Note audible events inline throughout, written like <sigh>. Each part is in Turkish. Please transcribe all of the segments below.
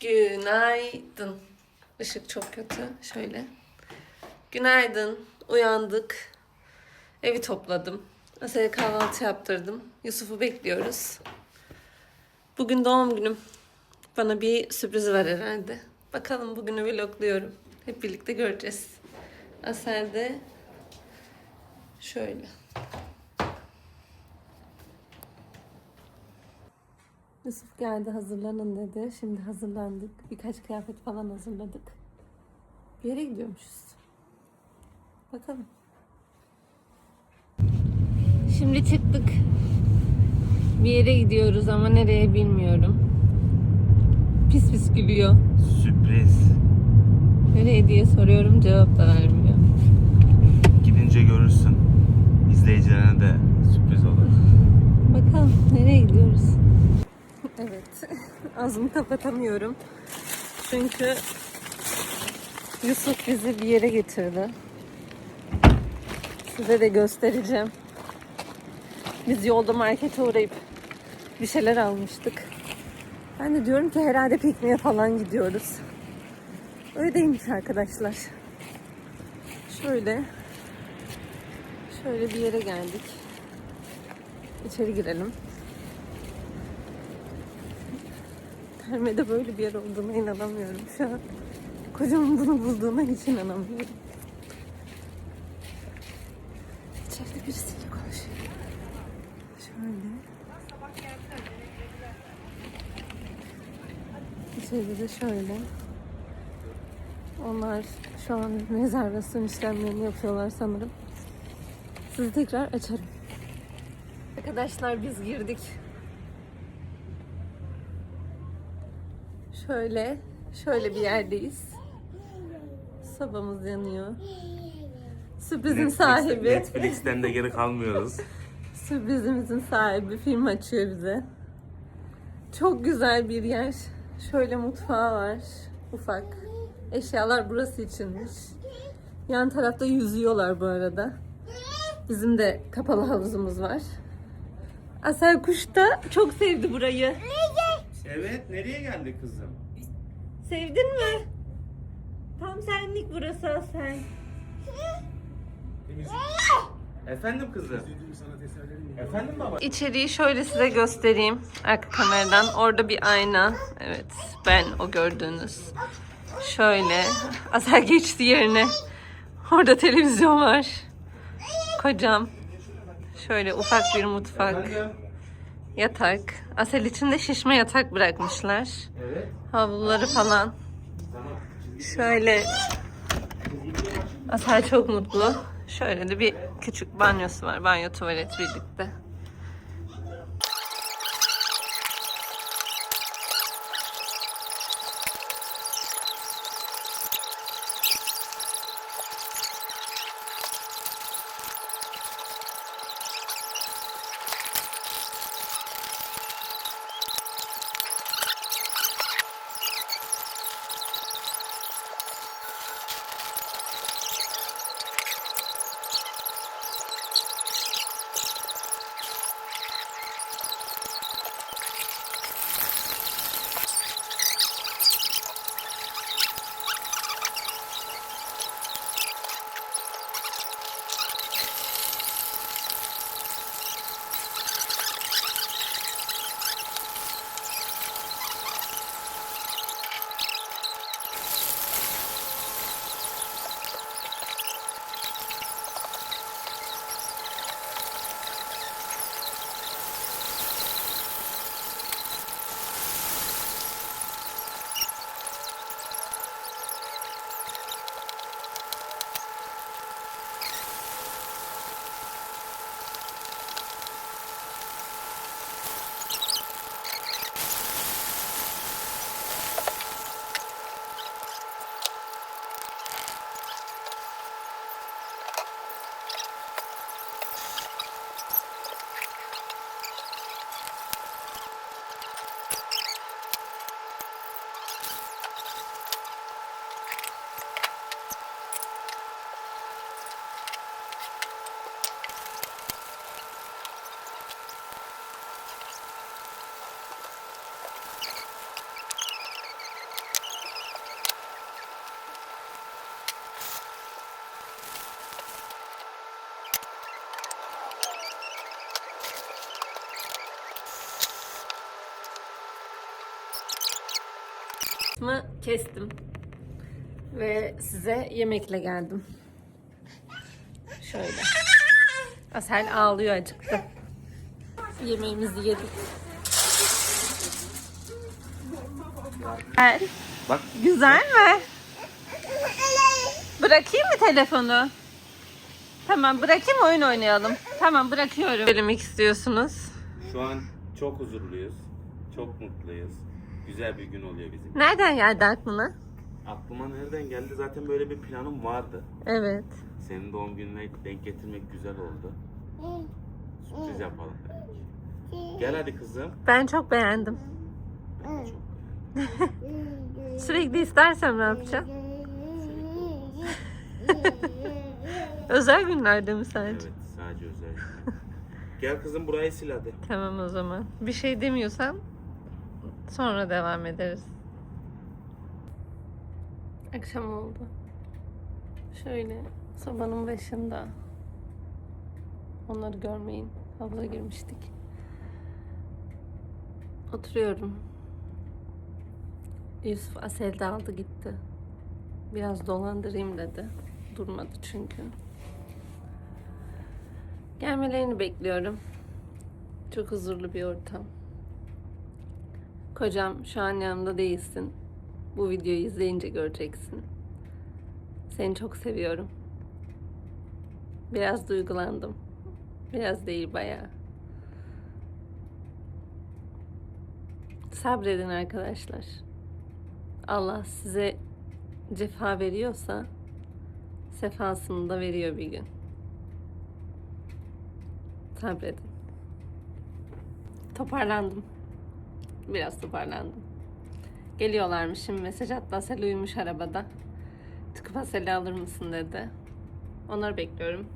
Günaydın. Işık çok kötü. Şöyle. Günaydın. Uyandık. Evi topladım. Asel'e kahvaltı yaptırdım. Yusuf'u bekliyoruz. Bugün doğum günüm. Bana bir sürpriz var herhalde. Bakalım bugünü vlogluyorum. Hep birlikte göreceğiz. Asel de şöyle. Yusuf geldi hazırlanın dedi. Şimdi hazırlandık. Birkaç kıyafet falan hazırladık. Bir yere gidiyormuşuz. Bakalım. Şimdi çıktık. Bir yere gidiyoruz ama nereye bilmiyorum. Pis pis gülüyor. Sürpriz. Nereye diye soruyorum cevap da vermiyor. Gidince görürsün. İzleyicilerine de sürpriz olur. Bakalım nereye gidiyoruz? <laughs> Ağzımı kapatamıyorum. Çünkü Yusuf bizi bir yere getirdi. Size de göstereceğim. Biz yolda markete uğrayıp bir şeyler almıştık. Ben de diyorum ki herhalde pikniğe falan gidiyoruz. Öyle değilmiş arkadaşlar. Şöyle şöyle bir yere geldik. İçeri girelim. Terme'de böyle bir yer olduğuna inanamıyorum şu an. Kocamın bunu bulduğuna hiç inanamıyorum. İçeride birisiyle konuşuyor. Şöyle. İçeride de şöyle. Onlar şu an rezervasyon işlemlerini yapıyorlar sanırım. Sizi tekrar açarım. Arkadaşlar biz girdik. Şöyle, şöyle bir yerdeyiz. Sobamız yanıyor. Sürprizin sahibi. Netflix'ten de geri kalmıyoruz. <laughs> Sürprizimizin sahibi film açıyor bize. Çok güzel bir yer. Şöyle mutfağı var. Ufak. Eşyalar burası içinmiş. Yan tarafta yüzüyorlar bu arada. Bizim de kapalı havuzumuz var. Asel Kuş da çok sevdi burayı. Evet, nereye geldi kızım? Sevdin mi? Tam senlik burası Asel. Efendim kızım? Efendim baba? İçeriği şöyle size göstereyim arka kameradan. Orada bir ayna. Evet ben o gördüğünüz. Şöyle. Asel geçti yerine. Orada televizyon var. Kocam. Şöyle ufak bir mutfak. Efendim? Yatak. Asel için de şişme yatak bırakmışlar. Evet. Havluları falan. Şöyle. Asel çok mutlu. Şöyle de bir küçük banyosu var. Banyo tuvalet birlikte. Kısmı kestim. Ve size yemekle geldim. Şöyle. Asel ağlıyor acıktı. Yemeğimizi yedik. Güzel. Bak Güzel mi? Bırakayım mı telefonu? Tamam bırakayım oyun oynayalım. Tamam bırakıyorum. Söylemek istiyorsunuz. şu an çok huzurluyuz. Çok mutluyuz. Güzel bir gün oluyor bizim. Nereden geldi aklına? Aklıma nereden geldi? Zaten böyle bir planım vardı. Evet. Senin doğum gününe denk getirmek güzel oldu. Sürpriz yapalım dedik. Gel hadi kızım. Ben çok beğendim. Ben de çok <laughs> Sürekli istersem ne yapacağım? <laughs> Özel günlerde mi sence? Evet sadece özel günler. Gel kızım burayı sil hadi. Tamam o zaman. Bir şey demiyorsan sonra devam ederiz. Akşam oldu. Şöyle sobanın başında. Onları görmeyin. Havuza girmiştik. Oturuyorum. Yusuf Asel de aldı gitti. Biraz dolandırayım dedi. Durmadı çünkü. Gelmelerini bekliyorum. Çok huzurlu bir ortam. Kocam şu an yanımda değilsin. Bu videoyu izleyince göreceksin. Seni çok seviyorum. Biraz duygulandım. Biraz değil bayağı. Sabredin arkadaşlar. Allah size cefa veriyorsa sefasını da veriyor bir gün. Sabredin. Toparlandım. Biraz toparlandım. Geliyorlarmış şimdi mesaj attı. Asel uyumuş arabada. Çıkıp Asel'i alır mısın dedi. Onları bekliyorum.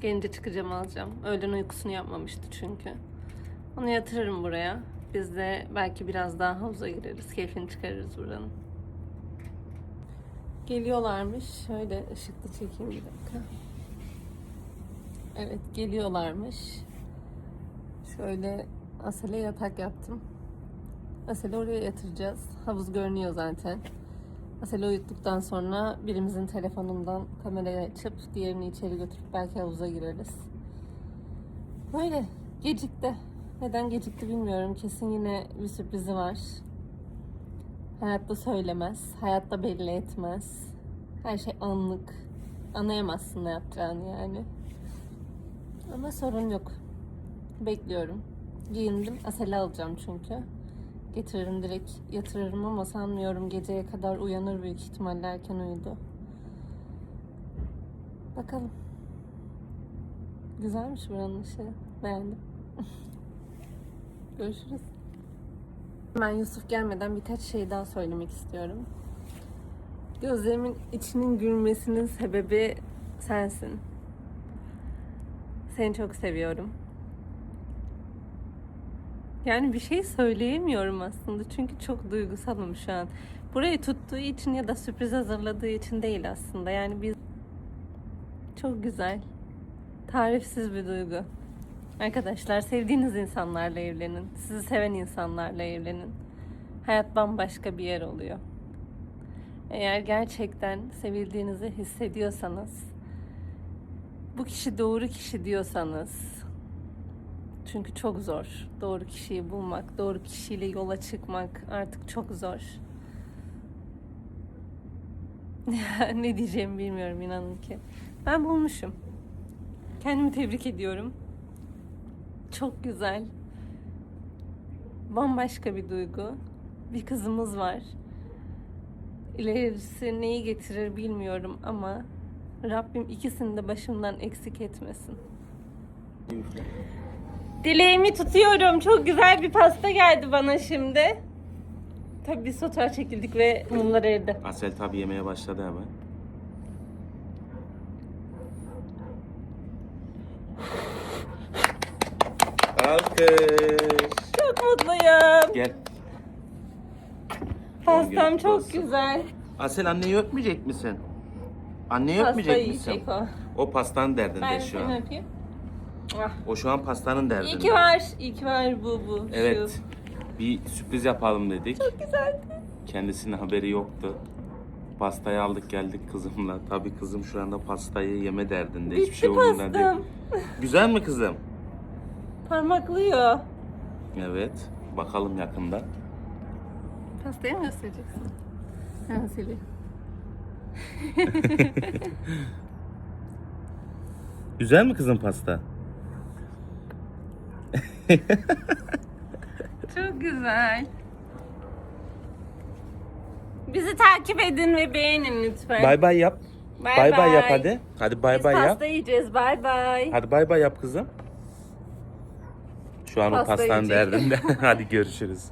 Gelince çıkacağım alacağım. Öğlen uykusunu yapmamıştı çünkü. Onu yatırırım buraya. Biz de belki biraz daha havuza gireriz. Keyfini çıkarırız buranın. Geliyorlarmış. Şöyle ışıklı çekeyim bir dakika. Evet geliyorlarmış. Şöyle Asel'e yatak yaptım. Asel'i oraya yatıracağız. Havuz görünüyor zaten. Asel'i uyuttuktan sonra birimizin telefonundan kamerayı açıp diğerini içeri götürüp belki havuza gireriz. Böyle gecikti. Neden gecikti bilmiyorum. Kesin yine bir sürprizi var. Hayatta söylemez. Hayatta belli etmez. Her şey anlık. Anlayamazsın ne yapacağını yani. Ama sorun yok. Bekliyorum. Giyindim. Asel'i alacağım çünkü. Getiririm direkt yatırırım ama sanmıyorum geceye kadar uyanır büyük ihtimalle erken uyudu. Bakalım. Güzelmiş buranın ışığı. Beğendim. <laughs> Görüşürüz. Ben Yusuf gelmeden birkaç şey daha söylemek istiyorum. Gözlerimin içinin gülmesinin sebebi sensin. Seni çok seviyorum. Yani bir şey söyleyemiyorum aslında çünkü çok duygusalım şu an. Burayı tuttuğu için ya da sürpriz hazırladığı için değil aslında. Yani biz çok güzel. Tarifsiz bir duygu. Arkadaşlar sevdiğiniz insanlarla evlenin. Sizi seven insanlarla evlenin. Hayat bambaşka bir yer oluyor. Eğer gerçekten sevildiğinizi hissediyorsanız, bu kişi doğru kişi diyorsanız, çünkü çok zor. Doğru kişiyi bulmak, doğru kişiyle yola çıkmak artık çok zor. <laughs> ne diyeceğimi bilmiyorum inanın ki. Ben bulmuşum. Kendimi tebrik ediyorum. Çok güzel. Bambaşka bir duygu. Bir kızımız var. İlerisi neyi getirir bilmiyorum ama Rabbim ikisini de başımdan eksik etmesin. Dileğimi tutuyorum. Çok güzel bir pasta geldi bana şimdi. Tabii biz fotoğraf çekildik ve mumlar eridi. Asel tabi yemeye başladı hemen. Alkış. Çok mutluyum. Gel. Pastam çok günü güzel. Asel anneyi öpmeyecek misin? Anneyi Pasta öpmeyecek yiyecek misin? o. O pastanın derdinde Ben şu seni an. öpeyim. Ah. O şu an pastanın derdinde. İyi ki var. İyi ki var bu bu. Evet. Şu. Bir sürpriz yapalım dedik. Çok güzeldi. Kendisinin haberi yoktu. Pastayı aldık geldik kızımla. Tabii kızım şu anda pastayı yeme derdinde. Hiçbir şey umurunda değil. Güzel mi kızım? Parmaklıyor. Evet. Bakalım yakında. Pastayı mı göstereceksin? Ha Selin. <laughs> Güzel mi kızım pasta? <laughs> Çok güzel. Bizi takip edin ve beğenin lütfen. Bay bay yap. Bay Bay bay yap hadi. Hadi bay Biz bay yap. pasta yiyeceğiz. Bay bay. Hadi bay bay yap kızım. Şu an o Pasta pastanın yiyecek. derdinde. <laughs> hadi görüşürüz.